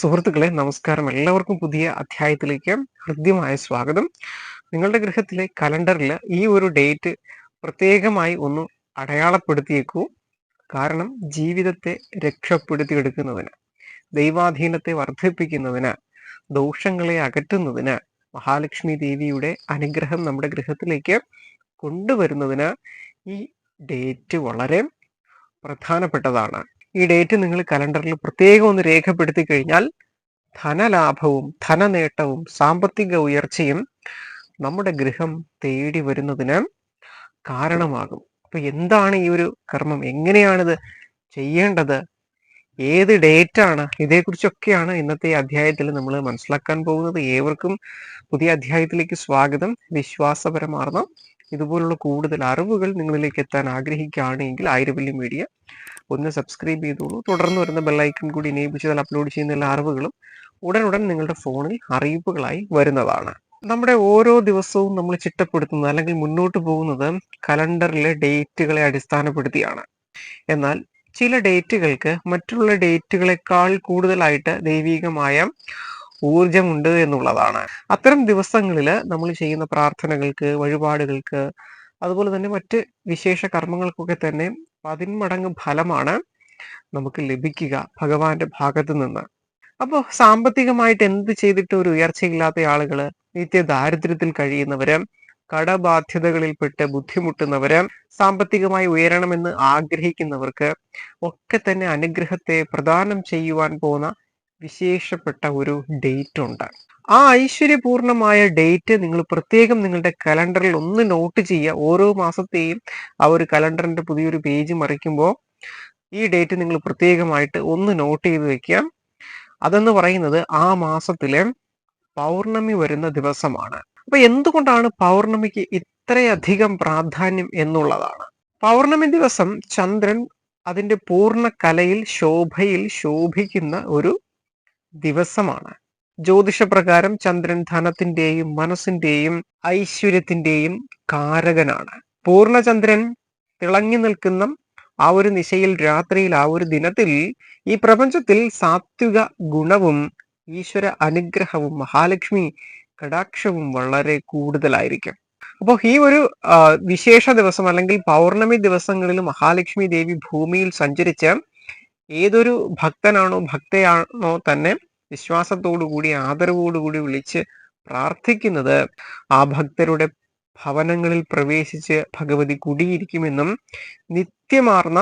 സുഹൃത്തുക്കളെ നമസ്കാരം. എല്ലാവർക്കും പുതിയ അധ്യായത്തിലേക്ക് ഹൃദ്യമായ സ്വാഗതം. നിങ്ങളുടെ ഗൃഹത്തിലെ കലണ്ടറിൽ ഈ ഒരു ഡേറ്റ് പ്രത്യേകമായി ഒന്ന് അടയാളപ്പെടുത്തിയേക്കൂ. കാരണം ജീവിതത്തെ രക്ഷപ്പെടുത്തിയെടുക്കുന്നതിന് ദൈവാധീനത്തെ വർദ്ധിപ്പിക്കുന്നതിന് ദോഷങ്ങളെ അകറ്റുന്നതിന് മഹാലക്ഷ്മി ദേവിയുടെ അനുഗ്രഹം നമ്മുടെ ഗൃഹത്തിലേക്ക് കൊണ്ടുവരുന്നതിന് ഈ ഡേറ്റ് വളരെ പ്രധാനപ്പെട്ടതാണ്. ഈ ഡേറ്റ് നിങ്ങൾ കലണ്ടറിൽ പ്രത്യേകം ഒന്ന് രേഖപ്പെടുത്തി കഴിഞ്ഞാൽ ധനലാഭവും ധനനേട്ടവും സാമ്പത്തിക ഉയർച്ചയും നമ്മുടെ ഗൃഹം തേടി വരുന്നതിന് കാരണമാകും. അപ്പൊ എന്താണ് ഈ ഒരു കർമ്മം? എങ്ങനെയാണിത് ചെയ്യേണ്ടത്? ഏത് ഡേറ്റ് ആണ്? ഇതേക്കുറിച്ചൊക്കെയാണ് ഇന്നത്തെ അധ്യായത്തിൽ നമ്മൾ മനസ്സിലാക്കാൻ പോകുന്നത്. ഏവർക്കും പുതിയ അധ്യായത്തിലേക്ക് സ്വാഗതം. വിശ്വാസപരമാർന്ന ഇതുപോലുള്ള കൂടുതൽ അറിവുകൾ നിങ്ങളിലേക്ക് എത്താൻ ആഗ്രഹിക്കുകയാണെങ്കിൽ ആയിരവല്യം മീഡിയ ഒന്ന് സബ്സ്ക്രൈബ് ചെയ്തോളൂ. തുടർന്ന് വരുന്ന ബെല്ലൈക്കൺ കൂടി ഇനേബിൾ ചെയ്താൽ അപ്ലോഡ് ചെയ്യുന്ന എല്ലാ അറിവുകളും ഉടനുടൻ നിങ്ങളുടെ ഫോണിൽ അറിയിപ്പുകളായി വരുന്നതാണ്. നമ്മുടെ ഓരോ ദിവസവും നമ്മൾ ചിട്ടപ്പെടുത്തുന്നത് അല്ലെങ്കിൽ മുന്നോട്ട് പോകുന്നത് കലണ്ടറിലെ ഡേറ്റുകളെ അടിസ്ഥാനപ്പെടുത്തിയാണ്. എന്നാൽ ചില ഡേറ്റുകൾക്ക് മറ്റുള്ള ഡേറ്റുകളെക്കാൾ കൂടുതലായിട്ട് ദൈവികമായ ഊർജമുണ്ട് എന്നുള്ളതാണ്. അത്തരം ദിവസങ്ങളിൽ നമ്മൾ ചെയ്യുന്ന പ്രാർത്ഥനകൾക്ക് വഴിപാടുകൾക്ക് അതുപോലെ തന്നെ മറ്റ് വിശേഷ കർമ്മങ്ങൾക്കൊക്കെ തന്നെ പതിന്മടങ്ങ് ഫലമാണ് നമുക്ക് ലഭിക്കുക ഭഗവാന്റെ ഭാഗത്ത് നിന്ന്. അപ്പോൾ സാമ്പത്തികമായിട്ട് എന്ത് ചെയ്തിട്ട് ഒരു ഉയർച്ചയില്ലാത്ത ആളുകൾ നിത്യ ദാരിദ്ര്യത്തിൽ കഴിയുന്നവര് കടബാധ്യതകളിൽപ്പെട്ട് ബുദ്ധിമുട്ടുന്നവര് സാമ്പത്തികമായി ഉയരണമെന്ന് ആഗ്രഹിക്കുന്നവർക്ക് ഒക്കെ തന്നെ അനുഗ്രഹത്തെ പ്രദാനം ചെയ്യുവാൻ പോകുന്ന വിശേഷപ്പെട്ട ഒരു ഡേറ്റ് ഉണ്ട്. ആ ഐശ്വര്യപൂർണമായ ഡേറ്റ് നിങ്ങൾ പ്രത്യേകം നിങ്ങളുടെ കലണ്ടറിൽ ഒന്ന് നോട്ട് ചെയ്യുക. ഓരോ മാസത്തെയും ആ ഒരു കലണ്ടറിന്റെ പുതിയൊരു പേജ് മറിക്കുമ്പോൾ ഈ ഡേറ്റ് നിങ്ങൾ പ്രത്യേകമായിട്ട് ഒന്ന് നോട്ട് ചെയ്ത് വെക്കുക. അതെന്ന് പറയുന്നത് ആ മാസത്തിലെ പൗർണമി വരുന്ന ദിവസമാണ്. അപ്പൊ എന്തുകൊണ്ടാണ് പൗർണമിക്ക് ഇത്രയധികം പ്രാധാന്യം എന്നുള്ളതാണ്? പൗർണമി ദിവസം ചന്ദ്രൻ അതിന്റെ പൂർണ കലയിൽ ശോഭയിൽ ശോഭിക്കുന്ന ഒരു ദിവസമാണ്. ജ്യോതിഷപ്രകാരം ചന്ദ്രൻ ധനത്തിന്റെയും മനസ്സിന്റെയും ഐശ്വര്യത്തിന്റെയും കാരകനാണ്. പൂർണചന്ദ്രൻ തിളങ്ങി നിൽക്കുന്ന ആ ഒരു നിശയിൽ രാത്രിയിൽ ആ ഒരു ദിനത്തിൽ ഈ പ്രപഞ്ചത്തിൽ സാത്വിക ഗുണവും ഈശ്വര അനുഗ്രഹവും മഹാലക്ഷ്മി കടാക്ഷവും വളരെ കൂടുതലായിരിക്കും. അപ്പോൾ ഈ ഒരു വിശേഷ ദിവസം അല്ലെങ്കിൽ പൗർണമി ദിവസങ്ങളിൽ മഹാലക്ഷ്മി ദേവി ഭൂമിയിൽ സഞ്ചരിച്ച് ഏതൊരു ഭക്തനാണോ ഭക്തയാണോ തന്നെ വിശ്വാസത്തോടുകൂടി ആദരവോടുകൂടി വിളിച്ച് പ്രാർത്ഥിക്കുന്നത് ആ ഭക്തരുടെ ഭവനങ്ങളിൽ പ്രവേശിച്ച് ഭഗവതി കുടിയിരിക്കുമെന്നും നിത്യമാർന്ന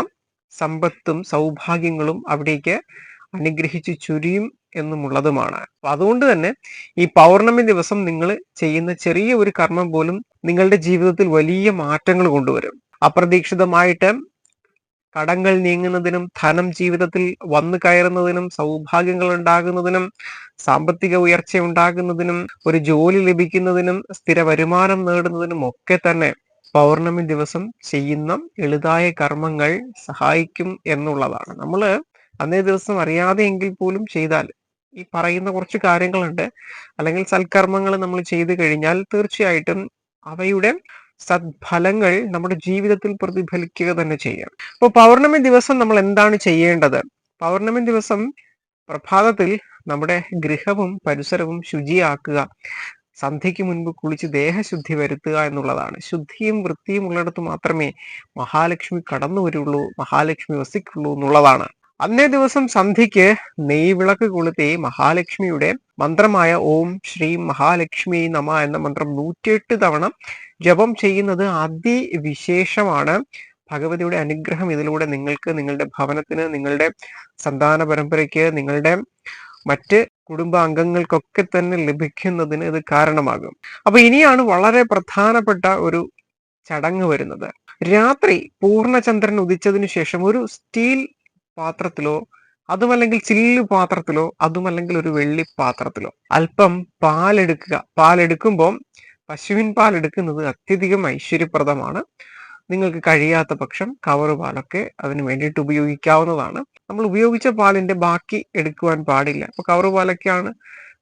സമ്പത്തും സൗഭാഗ്യങ്ങളും അവിടേക്ക് അനുഗ്രഹിച്ചു ചുരിയും എന്നുമുള്ളതുമാണ്. അതുകൊണ്ട് തന്നെ ഈ പൗർണമി ദിവസം നിങ്ങൾ ചെയ്യുന്ന ചെറിയ ഒരു കർമ്മം പോലും നിങ്ങളുടെ ജീവിതത്തിൽ വലിയ മാറ്റങ്ങൾ കൊണ്ടുവരും. അപ്രതീക്ഷിതമായിട്ട് കടങ്ങൾ നീങ്ങുന്നതിനും ധനം ജീവിതത്തിൽ വന്നു കയറുന്നതിനും സൗഭാഗ്യങ്ങൾ ഉണ്ടാകുന്നതിനും സാമ്പത്തിക ഉയർച്ച ഉണ്ടാകുന്നതിനും ഒരു ജോലി ലഭിക്കുന്നതിനും സ്ഥിര വരുമാനം നേടുന്നതിനും ഒക്കെ തന്നെ പൗർണമി ദിവസം ചെയ്യുന്ന എളുതായ കർമ്മങ്ങൾ സഹായിക്കും എന്നുള്ളതാണ്. നമ്മൾ അന്നേ ദിവസം അറിയാതെ എങ്കിൽ പോലും ചെയ്താൽ ഈ പറയുന്ന കുറച്ച് കാര്യങ്ങളുണ്ട്. അല്ലെങ്കിൽ സൽക്കർമ്മങ്ങൾ നമ്മൾ ചെയ്തു കഴിഞ്ഞാൽ തീർച്ചയായിട്ടും അവയുടെ സദ്ഫലങ്ങൾ നമ്മുടെ ജീവിതത്തിൽ പ്രതിഫലിക്കുക തന്നെ ചെയ്യാം. അപ്പോൾ പൗർണമി ദിവസം നമ്മൾ എന്താണ് ചെയ്യേണ്ടത്? പൗർണമി ദിവസം പ്രഭാതത്തിൽ നമ്മുടെ ഗൃഹവും പരിസരവും ശുചിയാക്കുക. സന്ധ്യയ്ക്ക് മുൻപ് കുളിച്ച് ദേഹശുദ്ധി വരുത്തുക എന്നുള്ളതാണ്. ശുദ്ധിയും വൃത്തിയും ഉള്ളിടത്ത് മാത്രമേ മഹാലക്ഷ്മി കടന്നു വരുള്ളൂ മഹാലക്ഷ്മി വസിക്കുള്ളൂ എന്നുള്ളതാണ്. അന്നേ ദിവസം സന്ധ്യയ്ക്ക് നെയ്വിളക്ക് കൊളുത്തി മഹാലക്ഷ്മിയുടെ മന്ത്രമായ ഓം ശ്രീ മഹാലക്ഷ്മി നമ എന്ന മന്ത്രം നൂറ്റിയെട്ട് തവണ ജപം ചെയ്യുന്നത് അതിവിശേഷമാണ്. ഭഗവതിയുടെ അനുഗ്രഹം ഇതിലൂടെ നിങ്ങൾക്ക് നിങ്ങളുടെ ഭവനത്തിന് നിങ്ങളുടെ സന്താന പരമ്പരയ്ക്ക് നിങ്ങളുടെ മറ്റ് കുടുംബാംഗങ്ങൾക്കൊക്കെ തന്നെ ലഭിക്കുന്നതിന് ഇത് കാരണമാകും. അപ്പൊ ഇനിയാണ് വളരെ പ്രധാനപ്പെട്ട ഒരു ചടങ്ങ് വരുന്നത്. രാത്രി പൂർണചന്ദ്രൻ ഉദിച്ചതിനു ശേഷം ഒരു സ്റ്റീൽ പാത്രത്തിലോ അതുമല്ലെങ്കിൽ ചില്ലു പാത്രത്തിലോ അതുമല്ലെങ്കിൽ ഒരു വെള്ളി പാത്രത്തിലോ. അല്പം പാലെടുക്കുക. പാലെടുക്കുമ്പോൾ പശുവിൻ പാൽ എടുക്കുന്നത് അത്യധികം ഐശ്വര്യപ്രദമാണ്. നിങ്ങൾക്ക് കഴിയാത്ത പക്ഷം കവർ പാലൊക്കെ അതിന് വേണ്ടിയിട്ട് ഉപയോഗിക്കാവുന്നതാണ്. നമ്മൾ ഉപയോഗിച്ച പാലിന്റെ ബാക്കി എടുക്കുവാൻ പാടില്ല. അപ്പൊ കവർ പാലൊക്കെയാണ്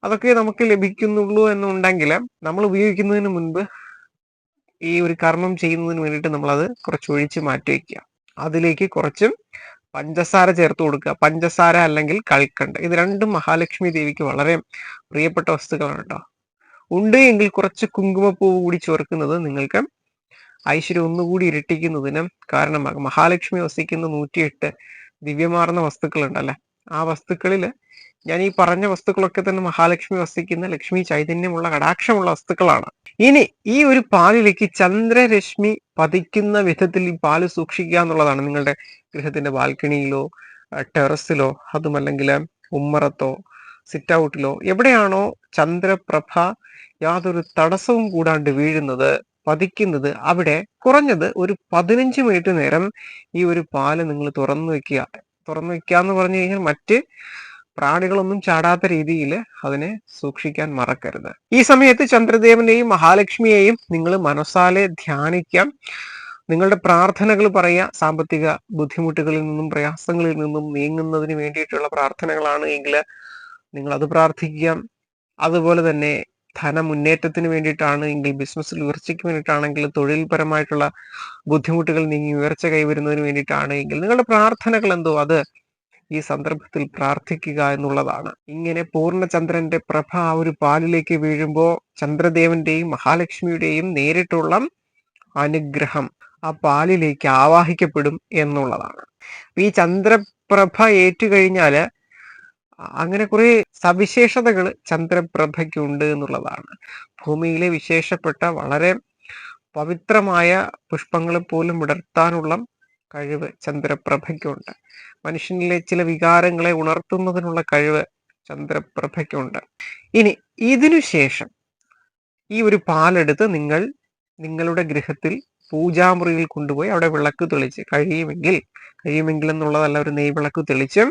അതൊക്കെ നമുക്ക് ലഭിക്കുന്നുള്ളൂ എന്നുണ്ടെങ്കിൽ നമ്മൾ ഉപയോഗിക്കുന്നതിന് മുൻപ് ഈ ഒരു കർമ്മം ചെയ്യുന്നതിന് വേണ്ടിയിട്ട് നമ്മൾ അത് കുറച്ച് ഒഴിച്ച് മാറ്റി വയ്ക്കുക. അതിലേക്ക് കുറച്ച് പഞ്ചസാര ചേർത്ത് കൊടുക്കുക. പഞ്ചസാര അല്ലെങ്കിൽ കൽക്കണ്ട്. ഇത് രണ്ടും മഹാലക്ഷ്മി ദേവിക്ക് വളരെ പ്രിയപ്പെട്ട വസ്തുക്കളാണ് കേട്ടോ. ഉണ്ട് എങ്കിൽ കുറച്ച് കുങ്കുമപ്പൂവ് കൂടി ചേർക്കുന്നത് നിങ്ങൾക്ക് ഐശ്വര്യം ഒന്നുകൂടി ഇരട്ടിക്കുന്നതിന് കാരണമാകും. മഹാലക്ഷ്മി വസിക്കുന്ന നൂറ്റിയെട്ട് ദിവ്യമാർന്ന വസ്തുക്കളുണ്ടല്ലേ? ആ വസ്തുക്കളിൽ ഞാൻ ഈ പറഞ്ഞ വസ്തുക്കളൊക്കെ തന്നെ മഹാലക്ഷ്മി വസിക്കുന്ന ലക്ഷ്മി ചൈതന്യമുള്ള കടാക്ഷമുള്ള വസ്തുക്കളാണ്. ഇനി ഈ ഒരു പാലിലേക്ക് ചന്ദ്രരശ്മി പതിക്കുന്ന വിധത്തിൽ ഈ പാൽ സൂക്ഷിക്കുക എന്നുള്ളതാണ് നിങ്ങളുടെ ഗൃഹത്തിന്റെ ബാൽക്കണിയിലോ ടെറസിലോ അതുമല്ലെങ്കിൽ ഉമ്മറത്തോ സിറ്റ് ഔട്ടിലോ എവിടെയാണോ ചന്ദ്രപ്രഭ യാതൊരു തടസ്സവും കൂടാണ്ട് വീഴുന്നത് പതിക്കുന്നത് അവിടെ കുറഞ്ഞത് ഒരു പതിനഞ്ച് മിനിറ്റ് നേരം ഈ ഒരു പാൽ നിങ്ങൾ തുറന്നു വെക്കുക തുറന്നു വെക്കുക എന്ന് പറഞ്ഞു കഴിഞ്ഞാൽ മറ്റ് പ്രാണികളൊന്നും ചാടാത്ത രീതിയിൽ അതിനെ സൂക്ഷിക്കാൻ മറക്കരുത്. ഈ സമയത്ത് ചന്ദ്രദേവനെയും മഹാലക്ഷ്മിയെയും നിങ്ങൾ മനസ്സാലെ ധ്യാനിക്കാം. നിങ്ങളുടെ പ്രാർത്ഥനകൾ പറയുക സാമ്പത്തിക ബുദ്ധിമുട്ടുകളിൽ നിന്നും പ്രയാസങ്ങളിൽ നിന്നും നീങ്ങുന്നതിന് വേണ്ടിയിട്ടുള്ള പ്രാർത്ഥനകളാണ് എങ്കിൽ നിങ്ങൾ അത് പ്രാർത്ഥിക്കാം അതുപോലെ തന്നെ ധന മുന്നേറ്റത്തിന് വേണ്ടിയിട്ടാണ് എങ്കിൽ ബിസിനസ്സിൽ ഉയർച്ചയ്ക്ക് വേണ്ടിയിട്ടാണെങ്കിൽ തൊഴിൽപരമായിട്ടുള്ള ബുദ്ധിമുട്ടുകൾ നീങ്ങി ഉയർച്ച കൈവരുന്നതിന് വേണ്ടിയിട്ടാണ് എങ്കിൽ നിങ്ങളുടെ പ്രാർത്ഥനകൾ എന്തോ? അത് ഈ സന്ദർഭത്തിൽ പ്രാർത്ഥിക്കുക എന്നുള്ളതാണ്. ഇങ്ങനെ പൂർണചന്ദ്രന്റെ പ്രഭ ആ ഒരു പാലിലേക്ക് വീഴുമ്പോൾ ചന്ദ്രദേവന്റെയും മഹാലക്ഷ്മിയുടെയും നേരിട്ടുള്ള അനുഗ്രഹം ആ പാലിലേക്ക് ആവാഹിക്കപ്പെടും എന്നുള്ളതാണ്. ഈ ചന്ദ്രപ്രഭ ഏറ്റുകഴിഞ്ഞാൽ അങ്ങനെ കുറെ സവിശേഷതകൾ ചന്ദ്രപ്രഭയ്ക്കുണ്ട് എന്നുള്ളതാണ്. ഭൂമിയിലെ വിശേഷപ്പെട്ട വളരെ പവിത്രമായ പുഷ്പങ്ങളെ പോലും വിടർത്താനുള്ള കഴിവ് ചന്ദ്രപ്രഭയ്ക്കുണ്ട്. മനുഷ്യനിലെ ചില വികാരങ്ങളെ ഉണർത്തുന്നതിനുള്ള കഴിവ് ചന്ദ്രപ്രഭയ്ക്കുണ്ട്. ഇനി ഇതിനുശേഷം ഈ ഒരു പാലെടുത്ത് നിങ്ങൾ നിങ്ങളുടെ ഗൃഹത്തിൽ പൂജാമുറിയിൽ കൊണ്ടുപോയി അവിടെ വിളക്ക് തെളിച്ച് കഴിയുമെങ്കിൽ കഴിയുമെങ്കിൽ എന്നുള്ളതല്ല ഒരു നെയ് വിളക്ക് തെളിച്ചും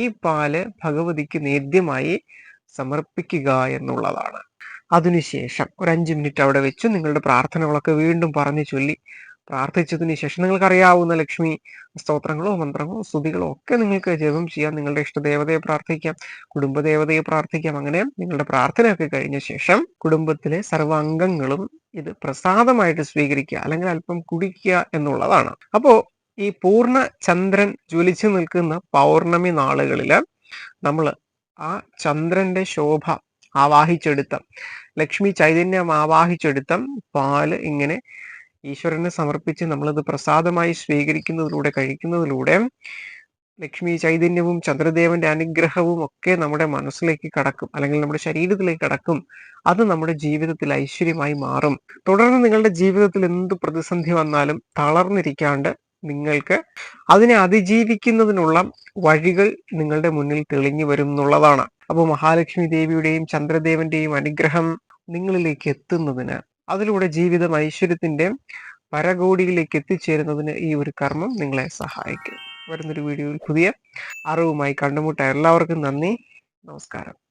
ഈ പാൽ ഭഗവതിക്ക് നേദ്യമായി സമർപ്പിക്കുക എന്നുള്ളതാണ്. അതിനുശേഷം ഒരു അഞ്ച് മിനിറ്റ് അവിടെ വെച്ച് നിങ്ങളുടെ പ്രാർത്ഥനകളൊക്കെ വീണ്ടും പറഞ്ഞു ചൊല്ലി പ്രാർത്ഥിച്ചതിന് ശേഷം നിങ്ങൾക്ക് അറിയാവുന്ന ലക്ഷ്മി സ്തോത്രങ്ങളോ മന്ത്രങ്ങളോ സ്തുതികളോ ഒക്കെ നിങ്ങൾക്ക് ജപം ചെയ്യാം. നിങ്ങളുടെ ഇഷ്ടദേവതയെ പ്രാർത്ഥിക്കാം കുടുംബദേവതയെ പ്രാർത്ഥിക്കാം. അങ്ങനെ നിങ്ങളുടെ പ്രാർത്ഥനയൊക്കെ കഴിഞ്ഞ ശേഷം കുടുംബത്തിലെ സർവാംഗങ്ങളും ഇത് പ്രസാദമായിട്ട് സ്വീകരിക്കുക അല്ലെങ്കിൽ അല്പം കുടിക്കുക എന്നുള്ളതാണ്. അപ്പോ ഈ പൂർണ ചന്ദ്രൻ ജ്വലിച്ചു നിൽക്കുന്ന പൗർണമി നാളുകളിൽ നമ്മൾ ആ ചന്ദ്രന്റെ ശോഭ ആവാഹിച്ചെടുത്ത ലക്ഷ്മി ചൈതന്യം ആവാഹിച്ചെടുത്ത പാൽ ഇങ്ങനെ ഈശ്വരനെ സമർപ്പിച്ച് നമ്മളത് പ്രസാദമായി സ്വീകരിക്കുന്നതിലൂടെ കഴിക്കുന്നതിലൂടെ ലക്ഷ്മി ചൈതന്യവും ചന്ദ്രദേവന്റെ അനുഗ്രഹവും ഒക്കെ നമ്മുടെ മനസ്സിലേക്ക് കടക്കും. അല്ലെങ്കിൽ നമ്മുടെ ശരീരത്തിലേക്ക് കടക്കും. അത് നമ്മുടെ ജീവിതത്തിൽ ഐശ്വര്യമായി മാറും. തുടർന്ന് നിങ്ങളുടെ ജീവിതത്തിൽ എന്ത് പ്രതിസന്ധി വന്നാലും തളർന്നിരിക്കാണ്ട് നിങ്ങൾക്ക് അതിനെ അതിജീവിക്കുന്നതിനുള്ള വഴികൾ നിങ്ങളുടെ മുന്നിൽ തെളിഞ്ഞു വരും എന്നുള്ളതാണ്. അപ്പോൾ മഹാലക്ഷ്മി ദേവിയുടെയും ചന്ദ്രദേവന്റെയും അനുഗ്രഹം നിങ്ങളിലേക്ക് എത്തുന്നതിന് അതിലൂടെ ജീവിതം ഐശ്വര്യത്തിന്റെ പരകോടിയിലേക്ക് എത്തിച്ചേരുന്നതിന് ഈ ഒരു കർമ്മം നിങ്ങളെ സഹായിക്കും. വരുന്നൊരു വീഡിയോയിൽ പുതിയ അറിവുമായി കണ്ടുമുട്ട എല്ലാവർക്കും നന്ദി. നമസ്കാരം.